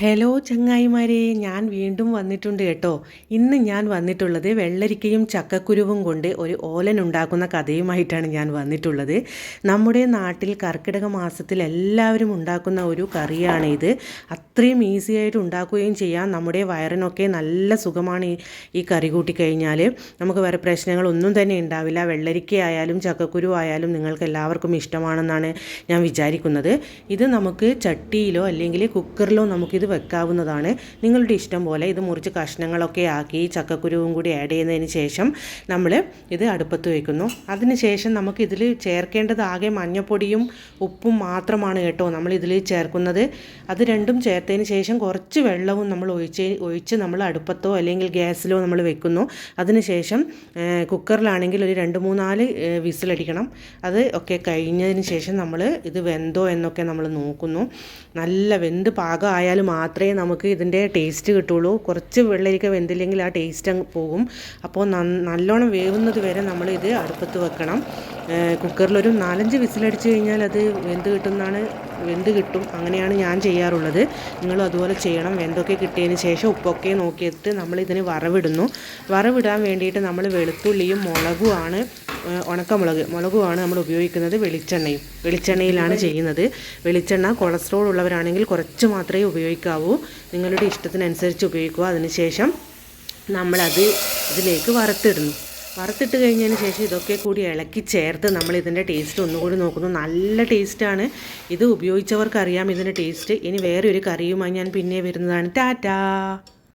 Hello ചങ്ങായിമാരെ ഞാൻ വീണ്ടും വന്നിട്ടുണ്ട് കേട്ടോ. ഇന്ന് ഞാൻ വന്നിട്ടുള്ളത് വെള്ളരിക്കയും ചക്കക്കുരുവും കൊണ്ട് ഒരു ഓലൻ ഉണ്ടാക്കുന്ന കഥയുമായിട്ടാണ് ഞാൻ വന്നിട്ടുള്ളത്. നമ്മുടെ നാട്ടിൽ കർക്കിടക മാസത്തിൽ എല്ലാവരും ഉണ്ടാക്കുന്ന ഒരു കറിയാണ് ഇത്. അത്രയും ഈസി ആയിട്ട് ഉണ്ടാക്കുകയും ചെയ്യാം. നമ്മുടെ വയറിനൊക്കെ നല്ല സുഖമാണ് ഈ ഈ കറി കൂട്ടി കഴിഞ്ഞാൽ നമുക്ക് വേറെ പ്രശ്നങ്ങളൊന്നും തന്നെ ഉണ്ടാവില്ല. വെള്ളരിക്കയായാലും ചക്കക്കുരു ആയാലും നിങ്ങൾക്ക് എല്ലാവർക്കും ഇഷ്ടമാണെന്നാണ് ഞാൻ വിചാരിക്കുന്നത്. ഇത് നമുക്ക് ചട്ടിയിലോ അല്ലെങ്കിൽ കുക്കറിലോ നമുക്കിത് വെക്കാവുന്നതാണ്. നിങ്ങളുടെ ഇഷ്ടം പോലെ ഇത് മുറിച്ച് കഷ്ണങ്ങളൊക്കെ ആക്കി ചക്കക്കുരുവും കൂടി ആഡ് ചെയ്യുന്നതിന് ശേഷം നമ്മൾ ഇത് അടുപ്പത്ത് വയ്ക്കുന്നു അതിനുശേഷം നമുക്ക് ഇതിൽ ചേർക്കേണ്ടത് ആകെ മഞ്ഞപ്പൊടിയും ഉപ്പും മാത്രമാണ് കേട്ടോ നമ്മൾ ഇതിൽ ചേർക്കുന്നത്. അത് രണ്ടും ചേർത്തതിന് ശേഷം കുറച്ച് വെള്ളവും നമ്മൾ ഒഴിച്ച് ഒഴിച്ച് നമ്മൾ അടുപ്പത്തോ അല്ലെങ്കിൽ ഗ്യാസിലോ നമ്മൾ വെക്കുന്നു. അതിനുശേഷം കുക്കറിലാണെങ്കിൽ ഒരു രണ്ട് മൂന്നാൽ വിസിലടിക്കണം. അത് ഒക്കെ കഴിഞ്ഞതിന് ശേഷം നമ്മൾ ഇത് വെന്തോ എന്നൊക്കെ നമ്മൾ നോക്കുന്നു. നല്ല വെന്ത് പാകമായാലും മാത്രമേ നമുക്ക് ഇതിന്റെ ടേസ്റ്റ് കിട്ടുള്ളൂ. കുറച്ച് വെള്ളരിക്ക വെന്തില്ലെങ്കിൽ ആ ടേസ്റ്റ് അങ്ങ് പോകും. അപ്പോൾ നല്ലോണം വേവുന്നത് വരെ നമ്മൾ ഇത് അടുപ്പത്ത് വെക്കണം. കുക്കറിലൊരു നാലഞ്ച് വിസിലടിച്ച് കഴിഞ്ഞാൽ അത് വെന്ത് കിട്ടുന്നതാണ് വെന്ത് കിട്ടും. അങ്ങനെയാണ് ഞാൻ ചെയ്യാറുള്ളത്. നിങ്ങളും അതുപോലെ ചെയ്യണം. വെന്തൊക്കെ കിട്ടിയതിന് ശേഷം ഉപ്പൊക്കെ നോക്കിയിട്ട് നമ്മൾ ഇതിന് വറവിടുന്നു. വറവിടാൻ വേണ്ടിയിട്ട് നമ്മൾ വെളുത്തുള്ളിയും മുളകുമാണ് ഉണക്കമുളക്. മുളകുമാണ് നമ്മൾ ഉപയോഗിക്കുന്നത് വെളിച്ചെണ്ണയും. വെളിച്ചെണ്ണയിലാണ് ചെയ്യുന്നത്. വെളിച്ചെണ്ണ കൊളസ്ട്രോൾ ഉള്ളവരാണെങ്കിൽ കുറച്ച് മാത്രമേ ഉപയോഗിക്കാവൂ. നിങ്ങളുടെ ഇഷ്ടത്തിനനുസരിച്ച് ഉപയോഗിക്കുക. അതിനുശേഷം നമ്മളത് ഇതിലേക്ക് വറുത്തിടുന്നു. വറുത്തിട്ട് കഴിഞ്ഞതിന് ശേഷം ഇതൊക്കെ കൂടി ഇളക്കി ചേർത്ത് നമ്മൾ ഇതിന്റെ ടേസ്റ്റ് ഒന്നുകൂടി നോക്കുന്നു. നല്ല ടേസ്റ്റാണ് ഇത് ഉപയോഗിച്ചവർക്കറിയാം ഇതിന്റെ ടേസ്റ്റ് ഇനി വേറെ ഒരു കറിയുമായി ഞാൻ പിന്നെ വരുന്നതാണ്. ടാറ്റാ!